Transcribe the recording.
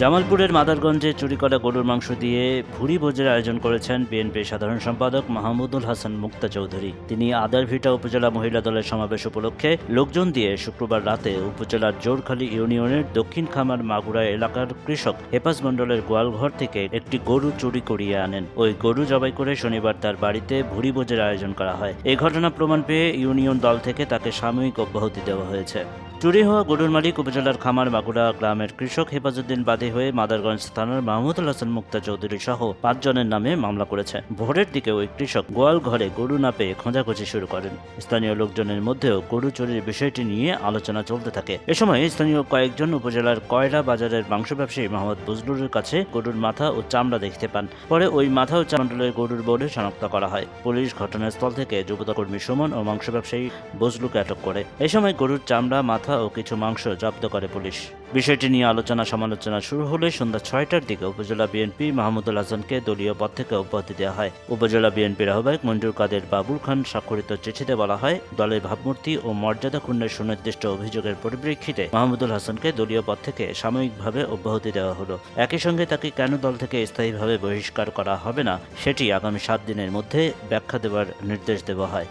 জামালপুরের মাদারগঞ্জে চুরি করা গরুর মাংস দিয়ে ভুরি ভোজের আয়োজন করেছেন বিএনপির সাধারণ সম্পাদক মাহমুদুল হাসান মুক্তা চৌধুরী। তিনি আদারভিটা উপজেলা মহিলা দলের সমাবেশ উপলক্ষে লোকজন দিয়ে শুক্রবার রাতে উপজেলার জোরখালী ইউনিয়নের দক্ষিণ খামার মাগুরা এলাকার কৃষক হেপাস মণ্ডলের গোয়ালঘর থেকে একটি গরু চুরি করিয়ে আনেন। ওই গরু জবাই করে শনিবার তার বাড়িতে ভুরি ভোজের আয়োজন করা হয়। এই ঘটনা প্রমাণ পেয়ে ইউনিয়ন দল থেকে তাকে সাময়িক অব্যাহতি দেওয়া হয়েছে। চুরি হওয়া গরুর মালিক উপজেলার খামার মাগুরা গ্রামের কৃষক হেফাজুদ্দিন বাদী হয়ে মাদারগঞ্জ থানার মাহমুদুল হাসান মুক্তা চৌধুরী সহ পাঁচজনের নামে মামলা করেছে। ভোরের দিকে ওই কৃষক গোয়াল ঘরে গরু না পেয়ে খোঁজাখুঁজি শুরু করেন। স্থানীয় লোকজনের মধ্যেও গরু চুরির বিষয়টি নিয়ে আলোচনা চলতে থাকে। এ সময় স্থানীয় কয়েকজন উপজেলার কয়লা বাজারের মাংস ব্যবসায়ী মোহাম্মদ বজলুরের কাছে গরুর মাথা ও চামড়া দেখতে পান। পরে ওই মাথা ও চামড়ালের গরুর বলে শনাক্ত করা হয়। পুলিশ ঘটনাস্থল থেকে যুবতা কর্মী সুমন ও মাংস ব্যবসায়ী বজলুকে আটক করে। এ সময় গরুর চামড়া মাথা ও কিছু মাংস জব্দ করে পুলিশ। বিষয়টি নিয়ে আলোচনা সমালোচনা শুরু হলে সন্ধ্যা ছয়টার দিকে উপজেলা বিএনপি মাহমুদুল হাসানকে দলীয় পদ থেকে অব্যাহতি দেওয়া হয়। উপজেলা বিএনপির আহ্বায়ক মঞ্জুর কাদের বাবুল খান স্বাক্ষরিত চিঠিতে বলা হয়, দলের ভাবমূর্তি ও মর্যাদা ক্ষুণ্ণের সুনির্দিষ্ট অভিযোগের পরিপ্রেক্ষিতে মাহমুদুল হাসানকে দলীয় পদ থেকে সাময়িকভাবে অব্যাহতি দেওয়া হলো। একই সঙ্গে তাকে কেন দল থেকে স্থায়ীভাবে বহিষ্কার করা হবে না, সেটি আগামী সাত দিনের মধ্যে ব্যাখ্যা দেওয়ার নির্দেশ দেওয়া হয়।